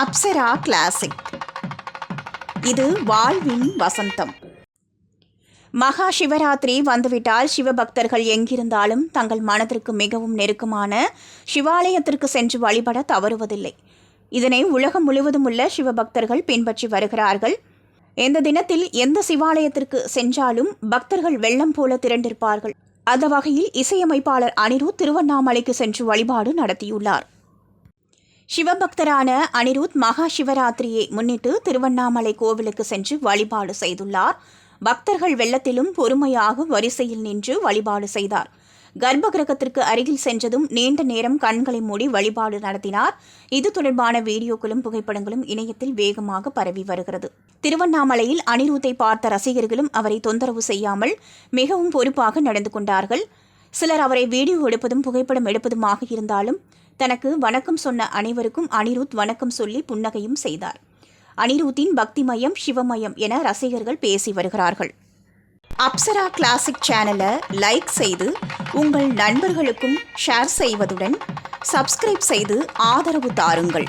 Apsara classic இது வாழ்வின் வசந்தம். மகா சிவராத்திரி வந்துவிட்டால் சிவபக்தர்கள் எங்கிருந்தாலும் தங்கள் மனதிற்கு மிகவும் நெருக்கமான சிவாலயத்திற்கு சென்று வழிபட தவறுவதில்லை. இதனை உலகம் முழுவதும் உள்ள சிவபக்தர்கள் பின்பற்றி வருகிறார்கள். எந்த தினத்தில் எந்த சிவாலயத்திற்கு சென்றாலும் பக்தர்கள் வெள்ளம் போல திரண்டிருப்பார்கள். அந்த வகையில் இசையமைப்பாளர் அனிரு திருவண்ணாமலைக்கு சென்று வழிபாடு நடத்தியுள்ளார். சிவபக்தரான அனிருத் மகா சிவராத்திரியை முன்னிட்டு திருவண்ணாமலை கோவிலுக்கு சென்று வழிபாடு செய்துள்ளார். பக்தர்கள் வெள்ளத்திலும் பொறுமையாக வரிசையில் நின்று வழிபாடு செய்தார். கர்ப்ப கிரகத்திற்கு அருகில் சென்றதும் நீண்ட நேரம் கண்களை மூடி வழிபாடு நடத்தினார். இது தொடர்பான வீடியோக்களும் புகைப்படங்களும் இணையத்தில் வேகமாக பரவி வருகிறது. திருவண்ணாமலையில் அனிருத்தை பார்த்த ரசிகர்களும் அவரை தொந்தரவு செய்யாமல் மிகவும் பொறுப்பாக நடந்து கொண்டார்கள். சிலர் அவரை வீடியோ எடுப்பதும் புகைப்படம் எடுப்பதுமாக இருந்தாலும் தனக்கு வணக்கம் சொன்ன அனைவருக்கும் அனிருத் வணக்கம் சொல்லி புன்னகையும் செய்தார். அனிருத்தின் பக்திமயம் சிவமயம் என ரசிகர்கள் பேசி வருகிறார்கள். அப்சரா கிளாசிக் சேனலை லைக் செய்து உங்கள் நண்பர்களுக்கும் ஷேர் செய்வதுடன் சப்ஸ்கிரைப் செய்து ஆதரவு தாருங்கள்.